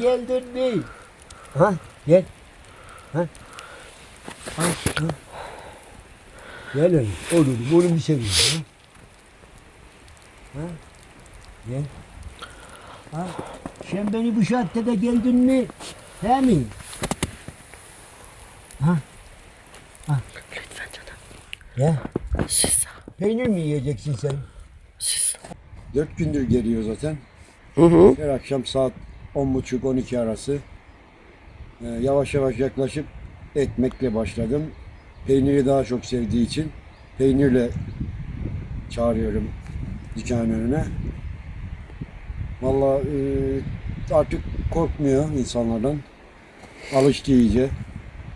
Geldin mi? Ha gel. Ha. Ha. ha. Gel oğlum. Oğlum oğlum bir seveyim. Ha. ha. Gel. Ha. Sen beni bu saatte de geldin mi? He mi? Ha. Ha. Lütfen canım. Ya. Siz. Peynir mi yiyeceksin sen? Siz. Dört gündür geliyor zaten. Hı hı. Her akşam saat 10.30-12 arası. Ee, yavaş yavaş yaklaşıp ekmekle başladım. Peyniri daha çok sevdiği için peynirle çağırıyorum dükkanın önüne. Vallahi e, artık korkmuyor insanlardan. Alıştı iyice.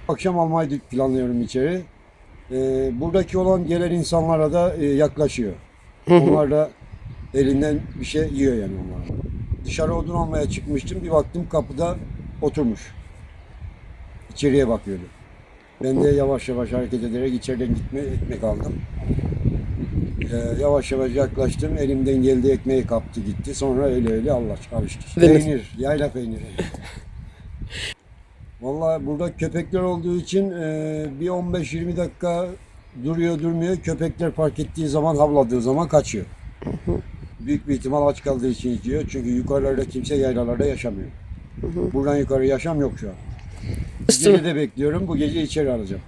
Akşam almayı planlıyorum içeri. E, buradaki olan gelen insanlara da e, yaklaşıyor. Onlar da elinden bir şey yiyor yani onlar. Dışarı odun almaya çıkmıştım. Bir baktım kapıda oturmuş. İçeriye bakıyordu. Ben de yavaş yavaş hareket ederek içeriden gitme ekmek aldım. Ee, yavaş yavaş yaklaştım. Elimden geldi ekmeği kaptı gitti. Sonra öyle öyle Allah alıştı. Değil mi? Peynir, yayla peyniri. Vallahi burada köpekler olduğu için e, bir 15-20 dakika duruyor durmuyor. Köpekler fark ettiği zaman havladığı zaman kaçıyor. Büyük bir ihtimal aç kaldığı için gidiyor. Çünkü yukarılarda kimse yaylalarda yaşamıyor. Buradan yukarı yaşam yok şu an. Gece de bekliyorum. Bu gece içeri alacağım.